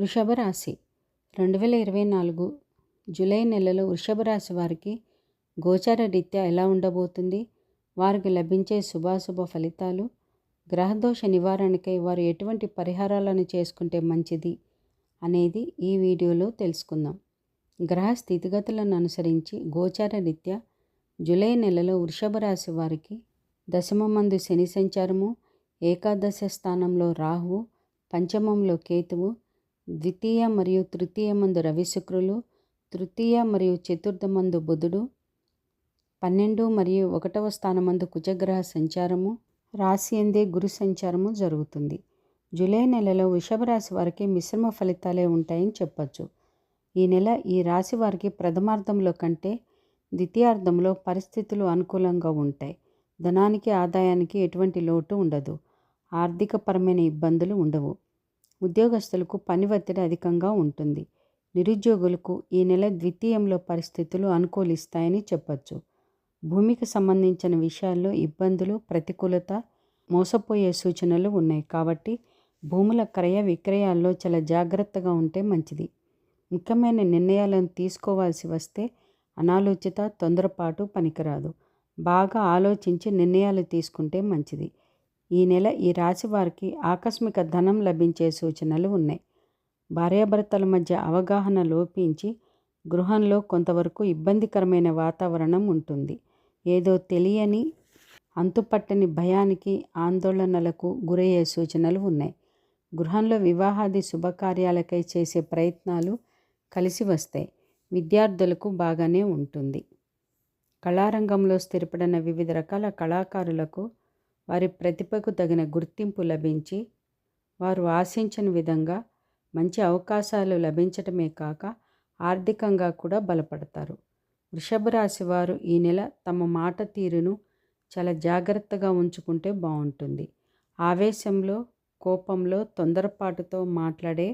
వృషభ రాశి రెండు వేల ఇరవై నాలుగు జూలై నెలలో వృషభ రాశి వారికి గోచార రీత్యా ఎలా ఉండబోతుంది? వారికి లభించే శుభాశుభ ఫలితాలు గ్రహదోష నివారణకై వారు ఎటువంటి పరిహారాలను చేసుకుంటే మంచిది అనేది ఈ వీడియోలో తెలుసుకుందాం. గ్రహ స్థితిగతులను అనుసరించి గోచార రీత్యా జూలై నెలలో వృషభ రాశి వారికి దశమమందు శని సంచారము ఏకాదశ స్థానంలో రాహువు పంచమంలో కేతువు ద్వితీయ మరియు తృతీయ మందు రవి శుక్రులు తృతీయ మరియు చతుర్థ మందు బుధుడు పన్నెండు మరియు ఒకటవ స్థానమందు కుజగ్రహ సంచారము రాశి ఎందే గురు సంచారము జరుగుతుంది. జూలై నెలలో వృషభరాశి వారికి మిశ్రమ ఫలితాలే ఉంటాయని చెప్పచ్చు. ఈ నెల ఈ రాశి వారికి ప్రథమార్థంలో కంటే ద్వితీయార్థంలో పరిస్థితులు అనుకూలంగా ఉంటాయి. ధనానికి ఆదాయానికి ఎటువంటి లోటు ఉండదు. ఆర్థికపరమైన ఇబ్బందులు ఉండవు. ఉద్యోగస్తులకు పని ఒత్తిడి అధికంగా ఉంటుంది. నిరుద్యోగులకు ఈ నెల ద్వితీయంలో పరిస్థితులు అనుకూలిస్తాయని చెప్పచ్చు. భూమికి సంబంధించిన విషయాల్లో ఇబ్బందులు ప్రతికూలత మోసపోయే సూచనలు ఉన్నాయి కాబట్టి భూముల క్రయ విక్రయాల్లో చాలా జాగ్రత్తగా ఉంటే మంచిది. ముఖ్యమైన నిర్ణయాలను తీసుకోవాల్సి వస్తే అనాలోచిత తొందరపాటు పనికిరాదు. బాగా ఆలోచించి నిర్ణయాలు తీసుకుంటే మంచిది. ఈ నెల ఈ రాశి వారికి ఆకస్మిక ధనం లభించే సూచనలు ఉన్నాయి. భార్యాభర్తల మధ్య అవగాహన లోపించి గృహంలో కొంతవరకు ఇబ్బందికరమైన వాతావరణం ఉంటుంది. ఏదో తెలియని అంతుపట్టని భయానికి ఆందోళనలకు గురయ్యే సూచనలు ఉన్నాయి. గృహంలో వివాహాది శుభకార్యాలకై చేసే ప్రయత్నాలు కలిసి వస్తాయి. విద్యార్థులకు బాగానే ఉంటుంది. కళారంగంలో స్థిరపడిన వివిధ రకాల కళాకారులకు వారి ప్రతిభకు తగిన గుర్తింపు లభించి వారు ఆశించిన విధంగా మంచి అవకాశాలు లభించటమే కాక ఆర్థికంగా కూడా బలపడతారు. వృషభ రాశి వారు ఈ నెల తమ మాట తీరును చాలా జాగ్రత్తగా ఉంచుకుంటే బాగుంటుంది. ఆవేశంలో కోపంలో తొందరపాటుతో మాట్లాడే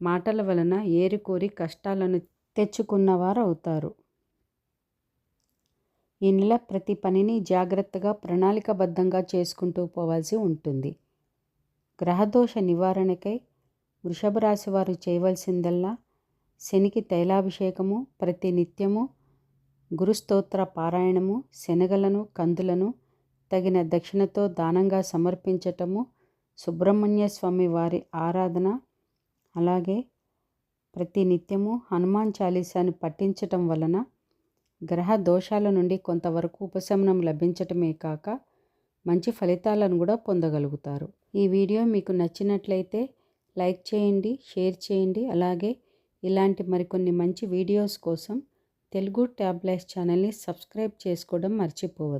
మాటల వలన ఏరికోరి కష్టాలను తెచ్చుకున్నవారు అవుతారు ఈ నెల ప్రతి పనిని జాగ్రత్తగా ప్రణాళికబద్ధంగా చేసుకుంటూ పోవాల్సి ఉంటుంది. గ్రహదోష నివారణకై వృషభ రాశి వారు చేయవలసిందల్లా శనికి తైలాభిషేకము ప్రతి నిత్యము గురుస్తోత్ర పారాయణము శనగలను కందులను తగిన దక్షిణతో దానంగా సమర్పించటము సుబ్రహ్మణ్య స్వామి వారి ఆరాధన అలాగే ప్రతి నిత్యము హనుమాన్ చాలీసాను పఠించటం వలన గ్రహ దోషాల నుండి కొంతవరకు ఉపశమనం లభించటమే కాక మంచి ఫలితాలను కూడా పొందగలుగుతారు. ఈ వీడియో మీకు నచ్చినట్లయితే లైక్ చేయండి షేర్ చేయండి. అలాగే ఇలాంటి మరికొన్ని మంచి వీడియోస్ కోసం తెలుగు ట్యాబ్లెట్స్ ఛానల్ని సబ్స్క్రైబ్ చేసుకోవడం మర్చిపోవద్దు.